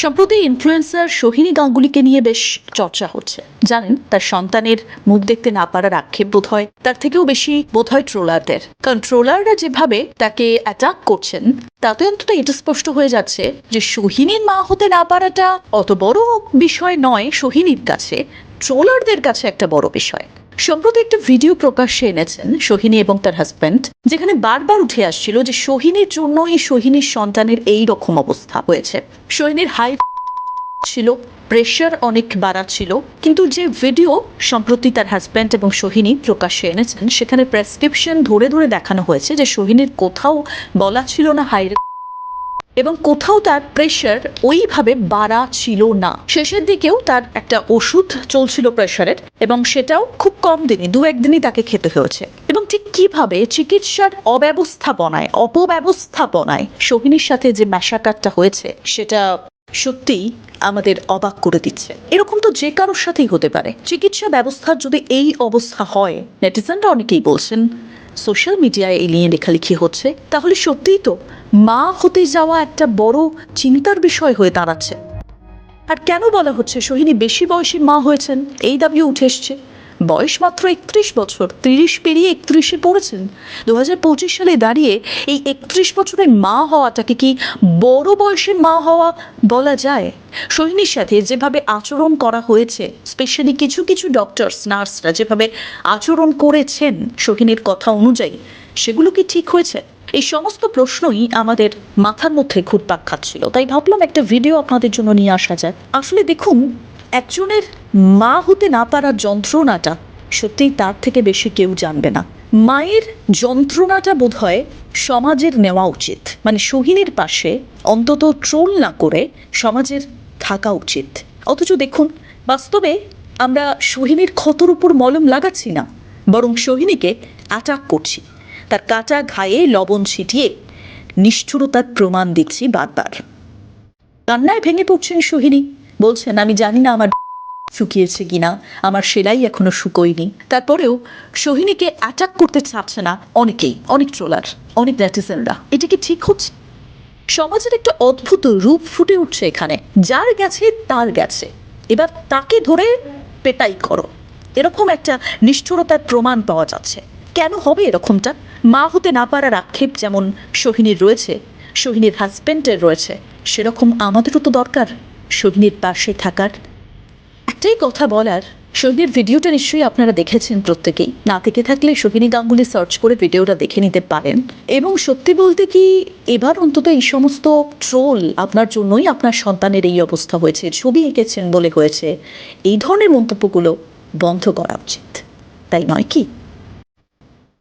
সম্প্রতি ইনফ্লুয়েন্সার সোহিনী গাঙ্গুলিকে নিয়ে বেশ চর্চা হচ্ছে। জানেন, তার সন্তানের মুখ দেখতে না পারার আক্ষেপ বোধ হয় তার থেকেও বেশি বোধ হয় ট্রোলারদের। কারণ ট্রোলাররা যেভাবে তাকে অ্যাটাক করছেন, তাতে অন্তত এটা স্পষ্ট হয়ে যাচ্ছে যে সোহিনীর মা হতে না পারাটা অত বড় বিষয় নয় সোহিনীর কাছে, ট্রোলারদের কাছে একটা বড় বিষয়। সম্প্রতি একটা ভিডিও প্রকাশ্যে এনেছেন সোহিনী এবং তার হাজব্যান্ড যেখানে বারবার উঠে আসছিল যে সোহিনীর জন্যই সোহিনীর সন্তানের এই রকম অবস্থা হয়েছে। সোহিনীর হাই ছিল প্রেশার অনেক বাড়াচ্ছিল, কিন্তু যে ভিডিও সম্প্রতি তার হাজব্যান্ড এবং সোহিনী প্রকাশ্যে এনেছেন, সেখানে প্রেসক্রিপশন ধরে ধরে দেখানো হয়েছে যে সোহিনীর কোথাও বলা ছিল না হাই এবং কোথাও তার প্রেশার ওইভাবে বাড়া ছিল না। শেষের দিকেও তার একটা ওষুধ চলছিল প্রেশারের এবং সেটাও খুব কম দিনই দু একদিনই তাকে খেতে হয়েছে। এবং ঠিক কীভাবে চিকিৎসার অব্যবস্থাপনায়, অপব্যবস্থাপনায় সোহিনীর সাথে যে ম্যাসাকারটা হয়েছে, সেটা সত্যিই আমাদের অবাক করে দিচ্ছে। এরকম তো যে কারোর সাথেই হতে পারে। চিকিৎসা ব্যবস্থার যদি এই অবস্থা হয়, নেটিজেনরা অনেকেই বলছেন সোশ্যাল মিডিয়ায় এই নিয়ে লেখালেখি হচ্ছে, তাহলে সত্যিই তো মা হতে যাওয়া একটা বড় চিন্তার বিষয় হয়ে দাঁড়াচ্ছে। আর কেন বলা হচ্ছে? সোহিনী বেশি বয়সী মা হয়েছেন এই দাবিও উঠে এসছে। বয়স মাত্র একত্রিশ বছর, তিরিশ পেরিয়ে একত্রিশে পড়েছেন। দু হাজার পঁচিশ সালে দাঁড়িয়ে এই একত্রিশ বছরের মা হওয়াটাকে কি বড় বয়সের মা হওয়া বলা যায়? সোহিনীর সাথে যেভাবে আচরণ করা হয়েছে স্পেশালি কিছু কিছু ডক্টরস নার্সরা যেভাবে আচরণ করেছেন সোহিনীর কথা অনুযায়ী, সেগুলো কি ঠিক হয়েছে? এই সমস্ত প্রশ্নই আমাদের মাথার মধ্যে ঘুরপাক খাচ্ছিল। তাই ভাবলাম একটা ভিডিও আপনাদের জন্য নিয়ে আসা যায় আসলে দেখুন একজনের মা হতে না পারার যন্ত্রণাটা সত্যিই তার থেকে বেশি কেউ জানবে না। মায়ের যন্ত্রণাটা বোধ হয় সমাজের নেওয়া উচিত। মানে সোহিনীর পাশে অন্তত ট্রোল না করে সমাজের থাকা উচিত। অথচ দেখুন, বাস্তবে আমরা সোহিনীর ক্ষতর উপর মলম লাগাচ্ছি না, বরং সোহিনীকে অ্যাটাক করছি। তার কাটা ঘায়ে লবণ ছিটিয়ে নিষ্ঠুরতার প্রমাণ দিচ্ছি বারবার। কান্নায় ভেঙে পড়ছেন সোহিনী। বলছেন, আমি জানি না আমার শুকিয়েছে কিনা, আমার সেলাই এখনও শুকোয়নি। তারপরেও সোহিনীকে অ্যাটাক করতে চাচ্ছে না অনেকেই, অনেক ট্রোলার অনেক নেটিজেনরা এটা কি ঠিক হচ্ছে? সমাজের একটা অদ্ভুত রূপ ফুটে উঠছে এখানে। যার গেছে, তার গেছে। এবার তাকে ধরে পেটাই করো। এরকম একটা নিষ্ঠুরতার প্রমাণ পাওয়া যাচ্ছে। কেন হবে এরকমটা? মা হতে না পারার আক্ষেপ যেমন সোহিনীর রয়েছে, সোহিনীর হাজব্যান্ডের রয়েছে, সেরকম আমাদেরও তো দরকার। সোহিনীর পাশে থাকার। একটাই কথা বলার সোহিনীর ভিডিওটা নিশ্চয়ই আপনারা দেখেছেন প্রত্যেকেই। না দেখে থাকলে সোহিনী গাঙ্গুলি সার্চ করে ভিডিওটা দেখে নিতে পারেন। এবং সত্যি বলতে কি, এবার অন্তত এই সমস্ত ট্রোল আপনার জন্যই আপনার সন্তানের এই অবস্থা হয়েছে, ছবি এঁকেছেন বলে হয়েছে। এই ধরনের মন্তব্যগুলো বন্ধ করা উচিত। তাই নয় কি?